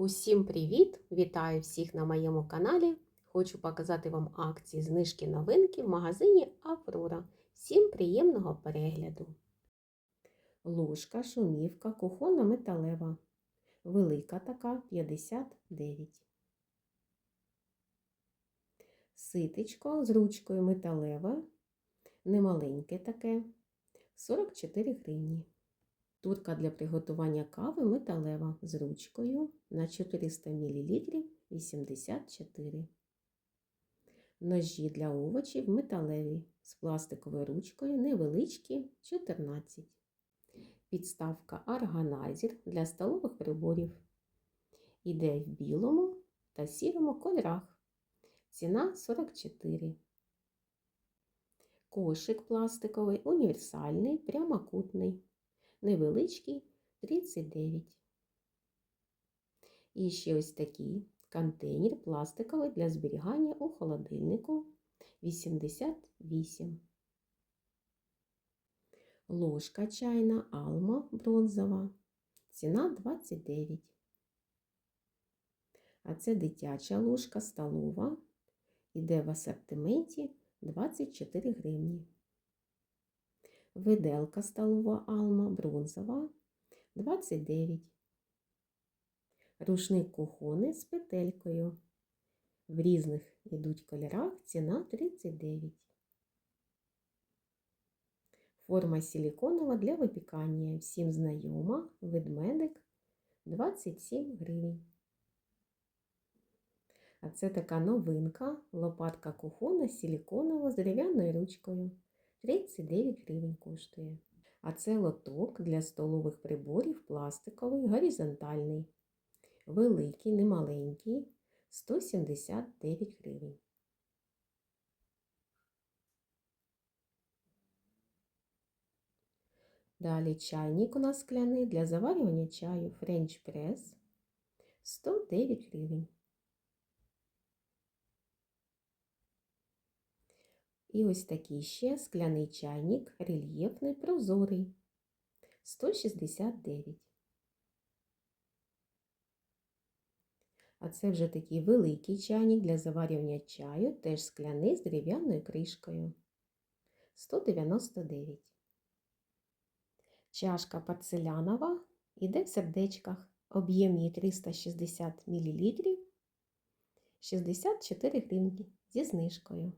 Усім привіт! Вітаю всіх на моєму каналі. Хочу показати вам акції знижки новинки в магазині Аврора. Всім приємного перегляду. Ложка, шумівка, кухонна металева. Велика така 59. Ситечко з ручкою металеве. Немаленьке таке 44 гривні. Турка для приготування кави металева з ручкою на 400 мл 84. Ножі для овочів металеві з пластиковою ручкою невеличкі 14. Підставка органайзер для столових приборів. Іде в білому та сірому кольорах. Ціна 44. Кошик пластиковий, універсальний, прямокутний невеличкий 39. І ще ось такий контейнер пластиковий для зберігання у холодильнику 88. Ложка чайна алма бронзова. Ціна 29. А це дитяча ложка столова. Іде в асортименті 24 гривні. Виделка столова алма бронзова 29. Рушник кухонний з петелькою. В різних йдуть кольорах ціна 39. Форма силіконова для випікання. Всім знайома, ведмедик 27 гривень. А це така новинка, лопатка кухонна силіконова з дерев'яною ручкою. 39 гривень коштує. А це лоток для столових приборів пластиковий, горизонтальний. Великий, немаленький, 179 гривень. Далі чайник у нас скляний для заварювання чаю French Press 109 гривень. І ось такий ще скляний чайник, рельєфний, прозорий 169. А це вже такий великий чайник для заварювання чаю, теж скляний з дерев'яною кришкою 199. Чашка порцелянова іде в сердечках. Об'єм її 360 мл 64 гривні зі знижкою.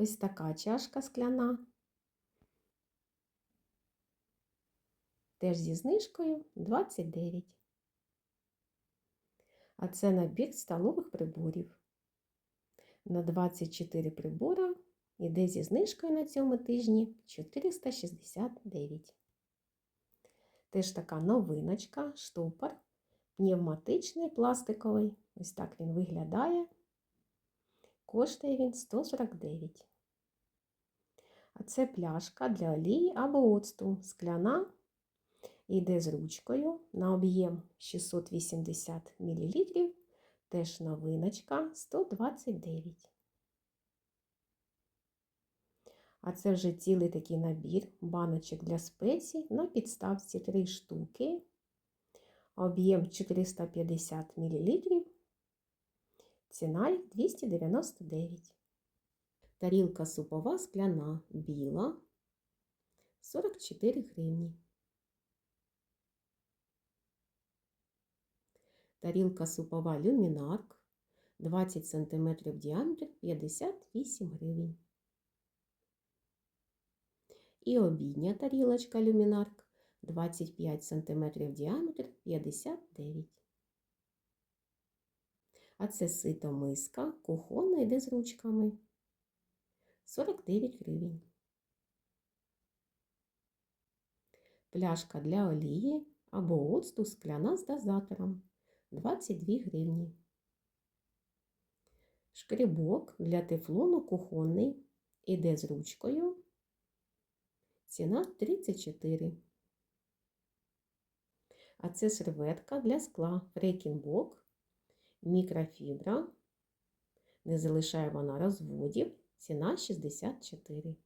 Ось така чашка скляна. Теж зі знижкою 29. А це набір столових приборів. На 24 прибора іде зі знижкою на цьому тижні 469. Теж така новиночка, штопор, пневматичний, пластиковий. Ось так він виглядає. Коштує він 149. А це пляшка для олії або оцту скляна. Йде з ручкою на об'єм 680 мл. Теж новиночка 129. А це вже цілий такий набір баночок для спецій на підставці 3 штуки. Об'єм 450 мл. Ціна 299. Тарілка супова скляна біла 44 гривні. Тарілка супова люмінарк 20 см діаметр 58 гривень. І обідня тарілочка люмінарк 25 см діаметр 59 А це сито миска, кухонна йде з ручками. 49 гривень. Пляшка для олії або оцту скляна з дозатором 22 гривні. Шкребок для тефлону кухонний іде з ручкою. Ціна 34. А це серветка для скла фрейкінбок, мікрофібра. Не залишає вона розводів. Ціна 64.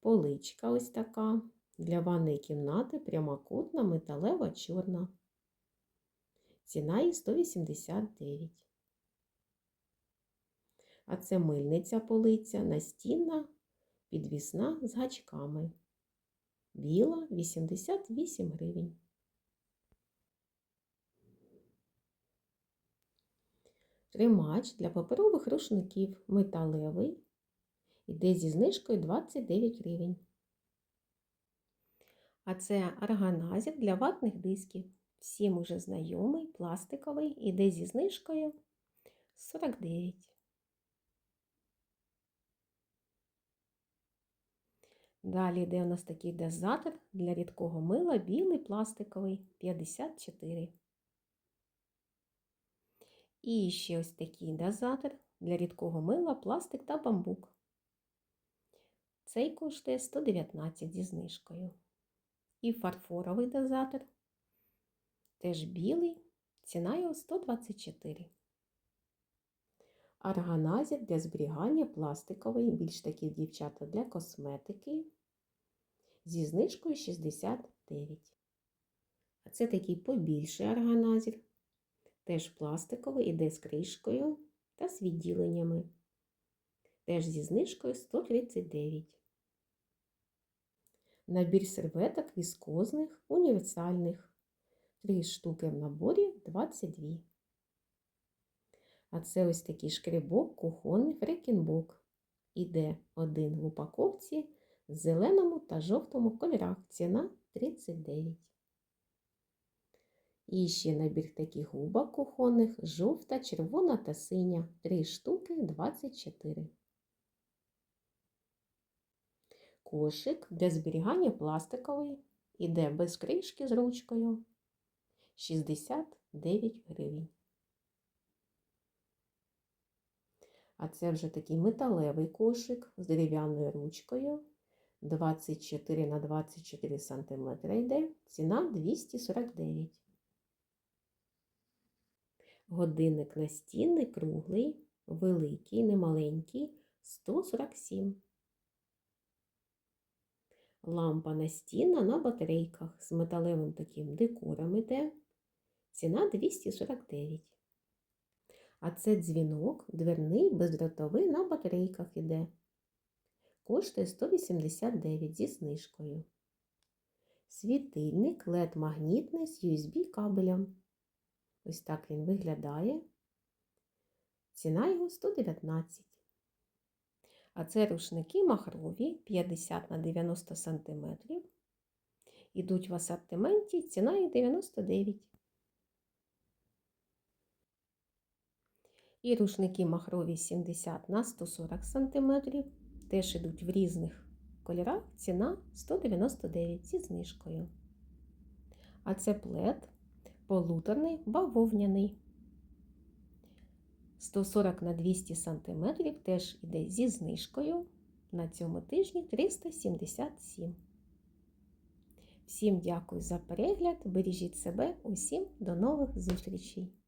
Поличка ось така. Для ванної кімнати прямокутна, металева, чорна. Ціна її 189. А це мильниця полиця, настінна, підвісна з гачками. Біла 88 гривень. Тримач для паперових рушників металевий. Іде зі знижкою 29 гривень. А це органайзер для ватних дисків. Всім уже знайомий, пластиковий, іде зі знижкою 49. Далі йде у нас такий дозатор для рідкого мила, білий пластиковий 54. І ще ось такий дозатор для рідкого мила, пластик та бамбук. Цей коштує 119 зі знижкою. І фарфоровий дозатор. Теж білий, ціна його 124. Органайзер для зберігання пластиковий, більш такі дівчата для косметики. Зі знижкою 69. А це такий побільший органайзер. Теж пластиковий, іде з кришкою та з відділеннями. Теж зі знижкою 139. Набір серветок віскозних, універсальних. Три штуки в наборі 22. А це ось такий шкребок, кухонний фрекінбок. Іде один в упаковці в зеленому та жовтому кольорах. Ціна 39. І ще набір таких губок кухонних, жовта, червона та синя. Три штуки 24. Кошик для зберігання пластиковий. Іде без кришки з ручкою. 69 гривень. А це вже такий металевий кошик з дерев'яною ручкою. 24 на 24 см йде. Ціна 249. Годинник настінний, круглий, великий, немаленький 147. Лампа настінна на батарейках з металевим таким декором іде. Ціна 249. А це дзвінок дверний бездротовий на батарейках іде. Коштує 189 зі знижкою. Світильник LED магнітний з USB кабелем. Ось так він виглядає. Ціна його 119. А це рушники махрові 50 на 90 см. Ідуть в асортименті, ціна їх 99. І рушники махрові 70 на 140 см. Теж ідуть в різних кольорах. Ціна 199 зі знижкою. А це плед полуторний бавовняний. 140 на 200 см теж іде зі знижкою. На цьому тижні 377. Всім дякую за перегляд. Бережіть себе, усім до нових зустрічей!